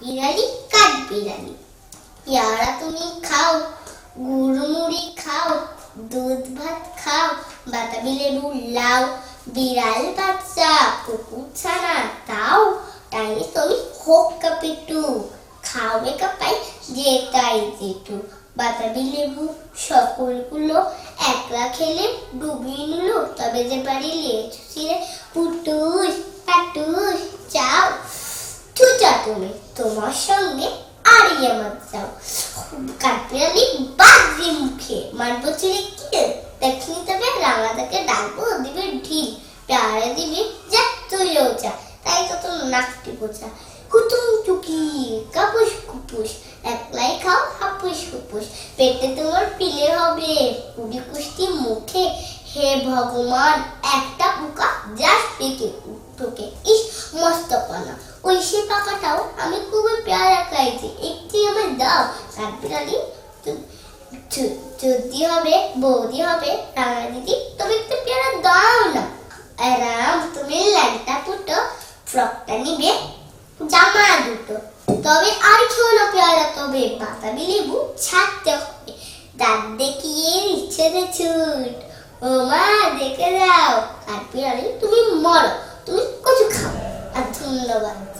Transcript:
বিড়ালি, কাঠ বিড়ালি। পেয়ারা তুমি খাও গুড়মুড়ি খাও, দুধ ভাত খাও, বাতাবি লেবু লাও, বিড়াল বাচ্চা, কুকুর ছানা তাও তাই তুমি হোক কাপিটু। খাওয়ে কাপাই যেটাই যেটু। বাতাবি লেবু সকলগুলো একলা খেলে ডুবিয়ে নিল, তবে যে বাড়ি লেচুসিরে পুটুস তুমি তোমার সঙ্গে কাঠবিড়ালি বাজে মুখে। দেখিনি তবে রাঙা তাকে ডাকবো ঢিল। যা যা তাই তো তোর নাকটি বোঝা কুতুম টুকি, কাপুস কুপুস। একলাই খাও হাপুস কুপুস পেটে তোমার পিলে হবে। কুড়ি কুষ্টি মুখে হে ভগবান একটা পোকা যাস পেকে তোকে ইস, মস্ত পানা ওই সে পাকাটাও আমি খুবই পেয়ারা খাইছি একটি আমার দাও। কাঠবিড়ালি যদি হবে, বৌদি হবে রাঙা দিদি তবে একটু পেয়ারা দাও না। আরাম, তুমি ল্যাংটা ফুটো ফ্রকটা নিবে, জামা দুটো। তবে আর খেও না পেয়ারা, তবে বাতাবি লেবু ছাড়তে হবে। দাঁত দেখিয়ে ইচ্ছে ছুট। ও মা, দেখে কাঠবিড়ালি তুমি মরো। তুমি কচু খাও। আর ধন্যবাদ।